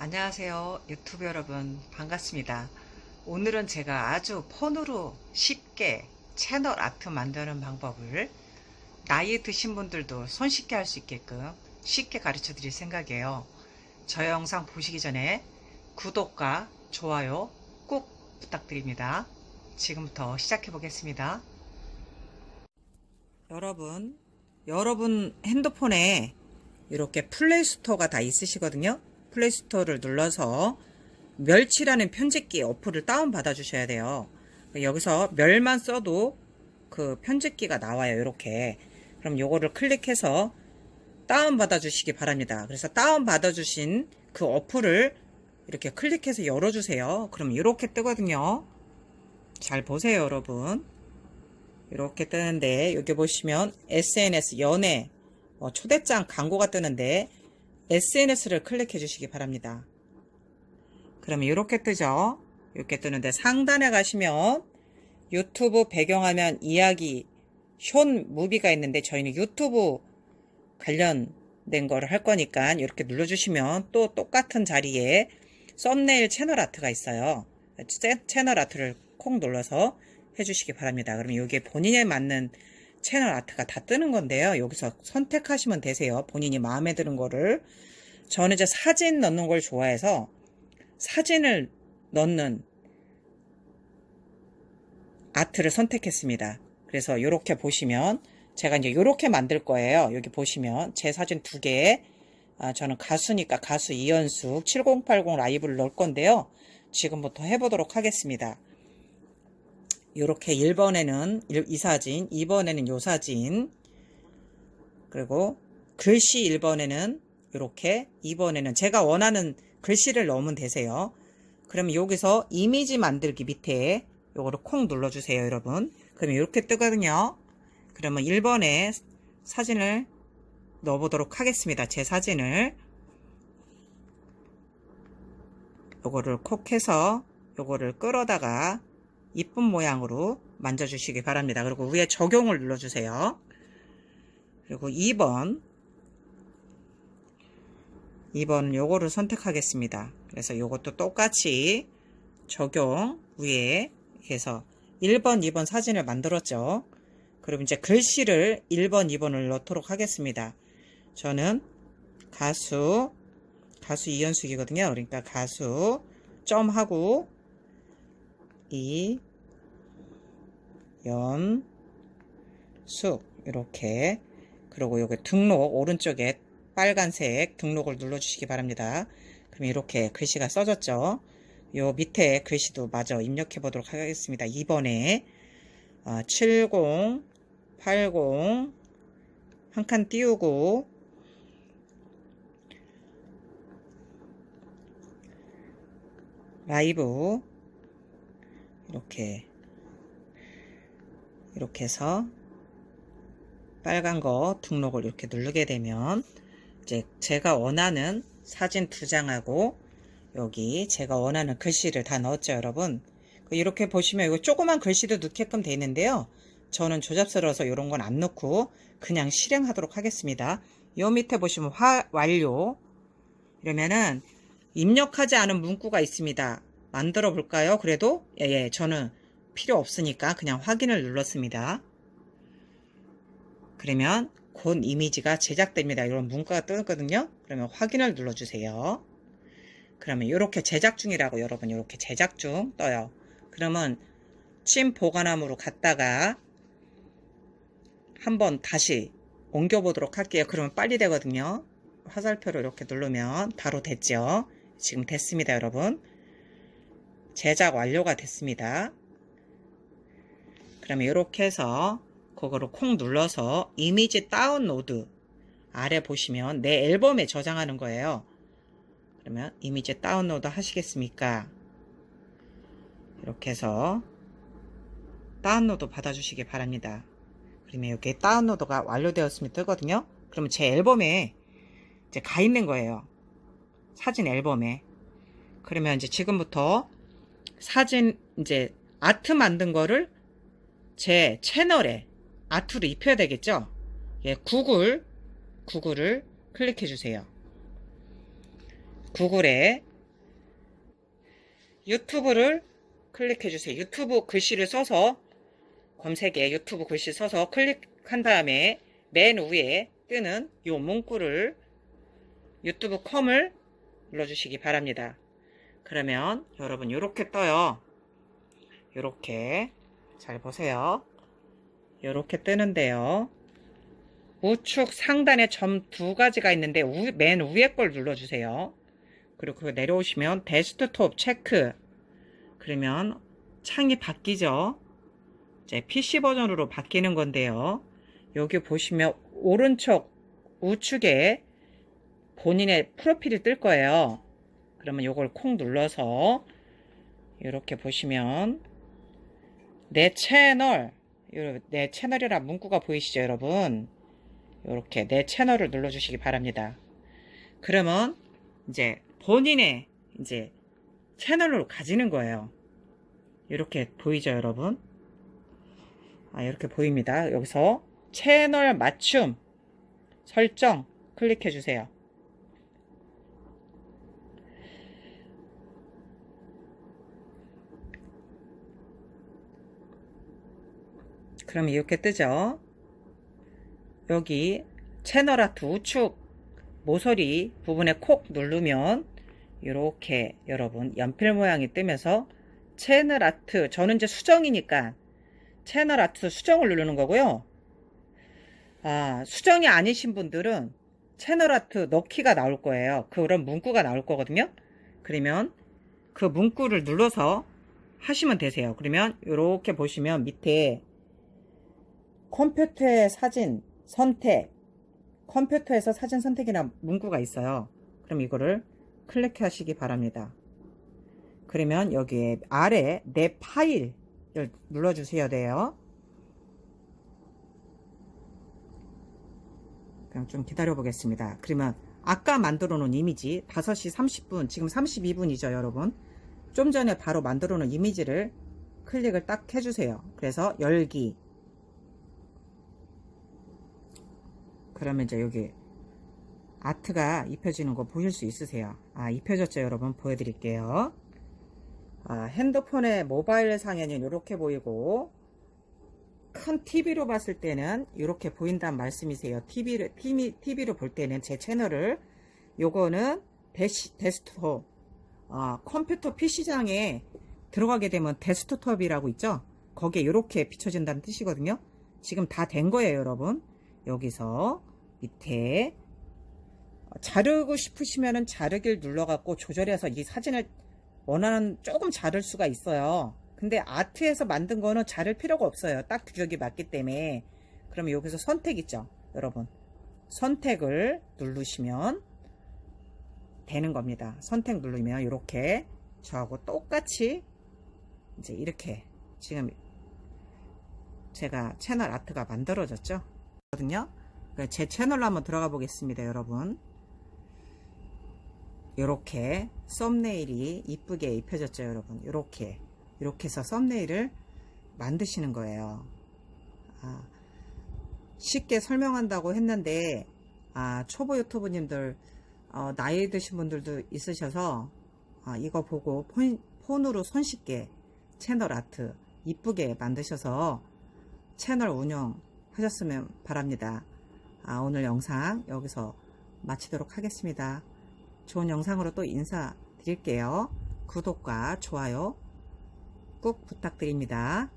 안녕하세요 유튜브 여러분. 반갑습니다. 오늘은 제가 아주 폰으로 쉽게 채널 아트 만드는 방법을 나이 드신 분들도 손쉽게 할 수 있게끔 쉽게 가르쳐 드릴 생각이에요. 저 영상 보시기 전에 구독과 좋아요 꼭 부탁드립니다. 지금부터 시작해 보겠습니다. 여러분 여러분 핸드폰에 이렇게 플레이스토어가 다 있으시거든요 플레이스토어를 눌러서 멸치라는 편집기 어플을 다운받아 주셔야 돼요. 여기서 멸만 써도 그 편집기가 나와요. 이렇게. 그럼 요거를 클릭해서 다운받아 주시기 바랍니다. 그래서 다운받아 주신 그 어플을 이렇게 클릭해서 열어주세요. 그럼 이렇게 뜨거든요. 잘 보세요, 여러분. 이렇게 뜨는데 여기 보시면 SNS 연애 어, 초대장 광고가 뜨는데 SNS를 클릭해 주시기 바랍니다. 그러면 이렇게 뜨죠. 이렇게 뜨는데 상단에 가시면 유튜브 배경화면 이야기 숏 무비가 있는데 저희는 유튜브 관련된 거를 할 거니까 이렇게 눌러주시면 또 똑같은 자리에 썸네일 채널 아트가 있어요. 채널 아트를 콕 눌러서 해주시기 바랍니다. 그러면 여기에 본인에 맞는 채널 아트가 다 뜨는 건데요. 여기서 선택하시면 되세요. 본인이 마음에 드는 거를. 저는 이제 사진 넣는 걸 좋아해서 사진을 넣는 아트를 선택했습니다. 그래서 이렇게 보시면 제가 이제 이렇게 만들 거예요. 여기 보시면 제 사진 두 개. 아, 저는 가수니까 가수 이연숙 7080 라이브를 넣을 건데요. 지금부터 해보도록 하겠습니다. 이렇게 1번에는 이 사진, 2번에는 요 사진, 그리고 글씨 1번에는 이렇게 2번에는 제가 원하는 글씨를 넣으면 되세요. 그러면 여기서 이미지 만들기 밑에 요거를 콩 눌러주세요, 여러분. 그러면 이렇게 뜨거든요. 그러면 1번에 사진을 넣어보도록 하겠습니다. 제 사진을. 요거를 콕 해서 요거를 끌어다가 이쁜 모양으로 만져주시기 바랍니다. 그리고 위에 적용을 눌러주세요. 그리고 2번 2번 요거를 선택하겠습니다. 그래서 요것도 똑같이 적용 위에 해서 1번, 2번 사진을 만들었죠. 그럼 이제 글씨를 1번, 2번을 넣도록 하겠습니다. 저는 가수, 가수 이연숙이거든요. 그러니까 가수, 점하고, 이, 연, 숙, 이렇게. 그리고 여기 등록, 오른쪽에 빨간색 등록을 눌러주시기 바랍니다. 그럼 이렇게 글씨가 써졌죠. 요 밑에 글씨도 마저 입력해 보도록 하겠습니다. 2번에 어, 70, 80 한 칸 띄우고 라이브 이렇게 이렇게 해서 빨간 거 등록을 이렇게 누르게 되면 이제 제가 원하는 사진 두 장하고 여기 제가 원하는 글씨를 다 넣었죠 여러분? 이렇게 보시면 이거 조그만 글씨도 넣게끔 되어 있는데요. 저는 조잡스러워서 이런 건 안 넣고 그냥 실행하도록 하겠습니다. 요 밑에 보시면 화, 완료. 이러면은 입력하지 않은 문구가 있습니다 만들어 볼까요 그래도 예, 예 저는 필요 없으니까 그냥 확인을 눌렀습니다 그러면 곧 이미지가 제작됩니다. 이런 문구가 뜨거든요. 그러면 확인을 눌러주세요. 그러면 이렇게 제작 중이라고 여러분 이렇게 제작 중 떠요. 그러면 침 보관함으로 갔다가 한번 다시 옮겨보도록 할게요. 그러면 빨리 되거든요. 화살표를 이렇게 누르면 바로 됐죠. 지금 됐습니다, 여러분. 제작 완료가 됐습니다. 그러면 이렇게 해서 그거를 콩 눌러서 이미지 다운로드 아래 보시면 내 앨범에 저장하는 거예요. 그러면 이미지 다운로드 하시겠습니까? 이렇게 해서 다운로드 받아주시기 바랍니다. 그러면 이렇게 다운로드가 완료되었으면 뜨거든요. 그러면 제 앨범에 이제 가 있는 거예요. 사진 앨범에. 그러면 이제 지금부터 사진 이제 아트 만든 거를 제 채널에 아트로 입혀야 되겠죠? 예, 구글, 구글을 클릭해 주세요. 구글에 유튜브를 클릭해 주세요. 유튜브 글씨를 써서 검색에 유튜브 글씨 써서 클릭한 다음에 맨 위에 뜨는 요 문구를 유튜브 컴을 눌러주시기 바랍니다. 그러면 여러분 이렇게 떠요. 이렇게 잘 보세요. 이렇게 뜨는데요. 우측 상단에 점 두 가지가 있는데 우- 맨 위에 걸 눌러주세요. 그리고 그거 내려오시면 데스크톱 체크 그러면 창이 바뀌죠. 이제 PC 버전으로 바뀌는 건데요. 여기 보시면 오른쪽 우측에 본인의 프로필이 뜰 거예요. 그러면 이걸 콩 눌러서 이렇게 보시면 내 채널 요- 내 채널이라 문구가 보이시죠 여러분? 이렇게 내 채널을 눌러주시기 바랍니다. 그러면 이제 본인의 이제 채널로 가지는 거예요. 이렇게 보이죠 여러분? 아 이렇게 보입니다. 여기서 채널 맞춤 설정 클릭해 주세요 그럼 이렇게 뜨죠. 여기 채널 아트 우측 모서리 부분에 콕 누르면 이렇게 여러분 연필 모양이 뜨면서 채널 아트 저는 이제 수정이니까 채널 아트 수정을 누르는 거고요. 아, 수정이 아니신 분들은 채널 아트 넣기가 나올 거예요. 그런 문구가 나올 거거든요. 그러면 그 문구를 눌러서 하시면 되세요. 그러면 이렇게 보시면 밑에 컴퓨터의 사진 선택. 컴퓨터에서 사진 선택이라는 문구가 있어요. 그럼 이거를 클릭하시기 바랍니다. 그러면 여기에 아래 내 파일을 눌러주셔야 돼요. 그냥 좀 기다려 보겠습니다. 그러면 아까 만들어 놓은 이미지 5시 30분 지금 32분이죠 여러분? 좀 전에 바로 만들어 놓은 이미지를 클릭을 딱 해주세요. 그래서 열기 그러면 이제 여기 아트가 입혀지는 거 보실 수 있으세요. 아 입혀졌죠 여러분? 보여드릴게요. 아, 핸드폰의 모바일 상에는 이렇게 보이고 큰 TV로 봤을 때는 이렇게 보인다는 말씀이세요. TV를, TV, TV로 볼 때는 제 채널을 요거는 데시, 데스크톱 아, 컴퓨터 PC장에 들어가게 되면 데스크톱이라고 있죠? 거기에 이렇게 비춰진다는 뜻이거든요. 지금 다 된 거예요 여러분 여기서 밑에 자르고 싶으시면은 자르기를 눌러갖고 조절해서 이 사진을 원하는 조금 자를 수가 있어요. 근데 아트에서 만든 거는 자를 필요가 없어요. 딱 규격이 맞기 때문에. 그러면 여기서 선택 있죠, 여러분. 선택을 누르시면 되는 겁니다. 선택 누르면 이렇게 저하고 똑같이 이제 이렇게 지금 제가 채널 아트가 만들어졌죠. 거든요. 그러니까 제 채널로 한번 들어가 보겠습니다, 여러분. 이렇게 썸네일이 이쁘게 입혀졌죠, 여러분. 이렇게 이렇게 해서 썸네일을 만드시는 거예요. 아, 쉽게 설명한다고 했는데 아, 초보 유튜브님들 어, 나이 드신 분들도 있으셔서 아, 이거 보고 폰, 폰으로 손쉽게 채널 아트 이쁘게 만드셔서 채널 운영 하셨으면 바랍니다. 아, 오늘 영상 여기서 마치도록 하겠습니다. 좋은 영상으로 또 인사드릴게요. 구독과 좋아요 꼭 부탁드립니다.